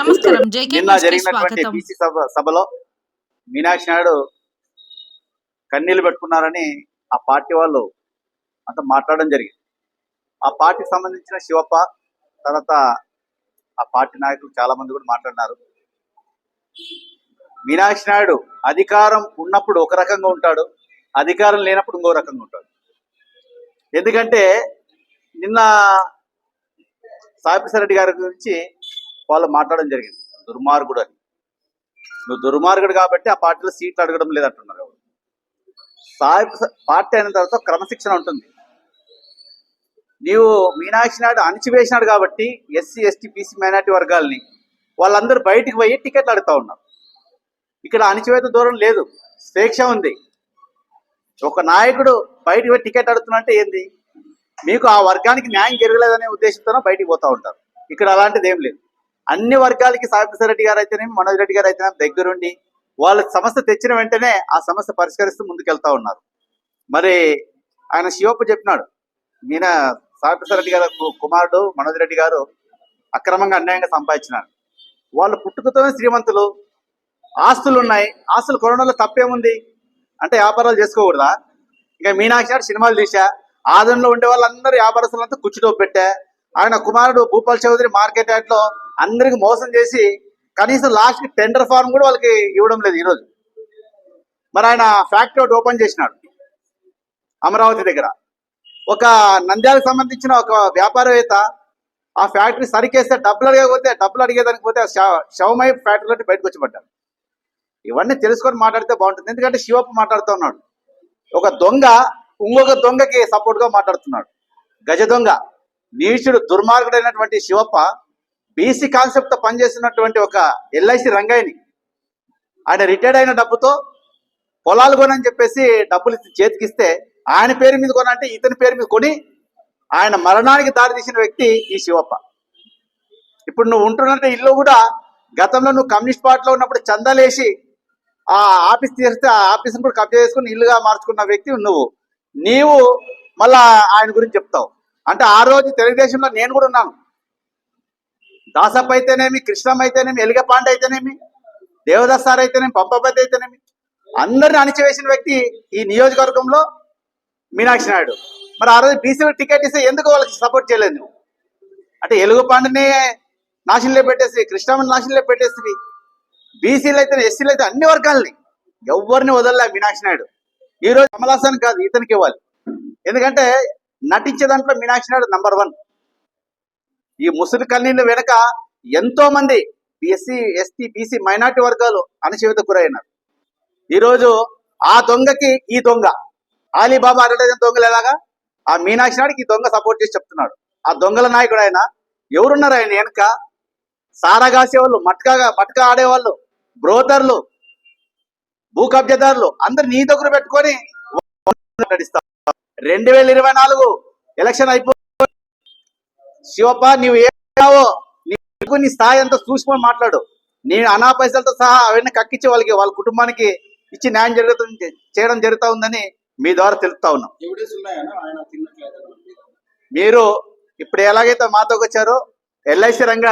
నమస్కారం. నిన్న జరిగినటువంటి బీసీ సభ సభలో మీనాక్షి నాయుడు కన్నీళ్ళు పెట్టుకున్నారని ఆ పార్టీ వాళ్ళు అంత మాట్లాడడం జరిగింది. ఆ పార్టీకి సంబంధించిన శివప్ప తర్వాత ఆ పార్టీ నాయకులు చాలా మంది కూడా మాట్లాడినారు. మీనాక్షి నాయుడు అధికారం ఉన్నప్పుడు ఒక రకంగా ఉంటాడు అధికారం లేనప్పుడు ఇంకో రకంగా ఉంటాడు. ఎందుకంటే నిన్న సాయిప్రసాద్ రెడ్డి గారి గురించి వాళ్ళు మాట్లాడడం జరిగింది. దుర్మార్గుడు అని. నువ్వు దుర్మార్గుడు కాబట్టి ఆ పార్టీలో సీట్లు అడగడం లేదంటున్నారు ఎవరు. సాయి పార్టీ అయిన తర్వాత క్రమశిక్షణ ఉంటుంది. నీవు మీనాక్షి నాయుడు అణిచివేసినాడు కాబట్టి ఎస్సీ ఎస్టీ బీసీ మైనార్టీ వర్గాల్ని వాళ్ళందరూ బయటికి పోయి టికెట్లు అడుగుతా ఉన్నారు. ఇక్కడ అణిచివేత దూరం లేదు. స్వేచ్ఛ ఉంది. ఒక నాయకుడు బయటికి పోయి టికెట్ అడుగుతున్నట్టే ఏంది? మీకు ఆ వర్గానికి న్యాయం జరగలేదనే ఉద్దేశంతో బయటికి పోతూ ఉంటారు. ఇక్కడ అలాంటిది ఏం లేదు. అన్ని వర్గాలకి సాగర్ రెడ్డి గారు అయితేనేమి మనోజ్ రెడ్డి గారు అయితేనేమి దగ్గరుండి వాళ్ళ సమస్య తెచ్చిన వెంటనే ఆ సమస్య పరిష్కరిస్తూ ముందుకెళ్తా ఉన్నారు. మరి ఆయన శివప్ప చెప్పినాడు ఈయన సాగర్ రెడ్డి గారు కుమారుడు మనోజ్ రెడ్డి గారు అక్రమంగా అన్యాయంగా సంపాదించినారు. వాళ్ళు పుట్టుకతోనే శ్రీమంతులు ఆస్తులు ఉన్నాయి ఆస్తులు కొనడంలో తప్పేముంది? అంటే వ్యాపారాలు చేసుకోకూడదా? ఇక మీనాక్షి సినిమాలు తీసా ఆదంలో ఉండే వాళ్ళందరూ వ్యాపారస్తులంతా కుచ్చుటో పెట్టా ఆయన కుమారుడు భూపాల్ చౌదరి మార్కెట్ యార్డ్లో అందరికి మోసం చేసి కనీసం లాస్ట్కి టెండర్ ఫార్మ్ కూడా వాళ్ళకి ఇవ్వడం లేదు ఈరోజు. మరి ఆయన ఫ్యాక్టరీ ఒకటి ఓపెన్ చేసినాడు అమరావతి దగ్గర. ఒక నంద్యాలకు సంబంధించిన ఒక వ్యాపారవేత్త ఆ ఫ్యాక్టరీ సరికేస్తే డబ్బులు అడిగకపోతే డబ్బులు అడిగేదానికి పోతే శవమై ఫ్యాక్టరీలో బయటకు వచ్చి పడ్డాడు ఇవన్నీ తెలుసుకొని మాట్లాడితే బాగుంటుంది. ఎందుకంటే శివప్ప మాట్లాడుతూ ఉన్నాడు. ఒక దొంగ ఇంకొక దొంగకి సపోర్ట్గా మాట్లాడుతున్నాడు. గజ దొంగ నీచుడు దుర్మార్గుడైనటువంటి శివప్ప బీసీ కాన్సెప్ట్తో పనిచేస్తున్నటువంటి ఒక ఎల్ఐసి రంగయ్యని. ఆయన రిటైర్డ్ అయిన డబ్బుతో పొలాలు కొనని చెప్పేసి డబ్బులు చేతికిస్తే ఆయన పేరు మీద కొనంటే ఇతని పేరు మీద కొని ఆయన మరణానికి దారి తీసిన వ్యక్తి ఈ శివప్ప. ఇప్పుడు నువ్వు ఉంటున్నట్టు ఇల్లు కూడా గతంలో నువ్వు కమ్యూనిస్ట్ పార్టీలో ఉన్నప్పుడు చందాలేసి ఆ ఆఫీస్ తీస్తే ఆ ఆఫీస్ని కూడా కబ్జా చేసుకుని ఇల్లుగా మార్చుకున్న వ్యక్తి నువ్వు. నీవు మళ్ళా ఆయన గురించి చెప్తావు. అంటే ఆ రోజు తెలుగుదేశంలో నేను కూడా ఉన్నాను. దాసప్ప అయితేనేమి కృష్ణం అయితేనేమి ఎలిగపాండ అయితేనేమి దేవదాస్ సార్ అయితేనేమి పంపపతి అయితేనేమి అందరిని అణిచివేసిన వ్యక్తి ఈ నియోజకవర్గంలో మీనాక్షి నాయుడు. మరి ఆ రోజు బీసీలకు టికెట్ ఇస్తే ఎందుకు వాళ్ళకి సపోర్ట్ చేయలేదు నువ్వు? అంటే ఎలుగుపాండనే నాశనంలో పెట్టేసి కృష్ణమ్మని నాశనంలో పెట్టేసి బీసీలు అయితే ఎస్సీలు అయితే అన్ని వర్గాలని ఎవరిని వదలలే మీనాక్షి నాయుడు. ఈ రోజు కమలాసన్ కాదు ఇతనికి ఇవ్వాలి. ఎందుకంటే నటించే దాంట్లో మీనాక్షి నాయుడు నంబర్ వన్ ఈ ముసలి కన్నీళ్ళు వెనక ఎంతో మంది ఎస్సీ ఎస్టీ బీసీ మైనార్టీ వర్గాలు అణచివేత గురైనారు. ఈరోజు ఆ దొంగకి ఈ దొంగ ఆలీబాబా అడ్వర్టైజింగ్ దొంగలు ఎలాగా? ఆ మీనాక్షి నాడికి ఈ దొంగ సపోర్ట్ చేసి చెప్తున్నాడు. ఆ దొంగల నాయకుడు ఆయన ఎవరున్నారు ఆయన వెనక? సారా కాసేవాళ్ళు మట్కాగా మట్కా ఆడేవాళ్ళు బ్రోతర్లు భూ కబ్జదారులు అందరు నీ దగ్గర పెట్టుకొని నడిస్తారు రెండు వేల ఇరవై నాలుగు ఎలక్షన్ అయిపో శివప్ప నీవు ఏమో నీకు నీ స్థాయి అంతా చూసుకొని మాట్లాడు. నీ అనా పైసలతో సహా అవన్నీ కక్కించి వాళ్ళకి వాళ్ళ కుటుంబానికి ఇచ్చి న్యాయం జరుగుతుంది చేయడం జరుగుతా ఉందని మీ ద్వారా తెలుపుతా ఉన్నాం. మీరు ఇప్పుడు ఎలాగైతే మాతో వచ్చారో ఎల్ఐసి రంగ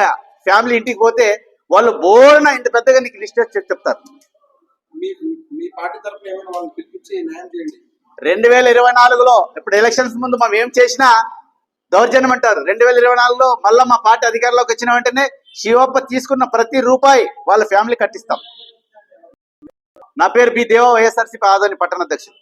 ఫ్యామిలీ ఇంటికి పోతే వాళ్ళు బోర్న ఇంత పెద్దగా నీకు లిస్ట్ చెప్తారు. రెండు వేల ఇరవై నాలుగులో ఇప్పుడు ఎలక్షన్స్ ముందు మనం ఏం చేసినా దౌర్జన్యం అంటారు. రెండు వేల ఇరవై నాలుగులో మళ్ళీ మా పార్టీ అధికారంలోకి వచ్చిన వెంటనే శివప్ప తీసుకున్న ప్రతి రూపాయి వాళ్ళ ఫ్యామిలీ కట్టిస్తాం. నా పేరు బి దేవ వైఎస్ఆర్సీపీ ఆదోని పట్టణ అధ్యక్షుడు.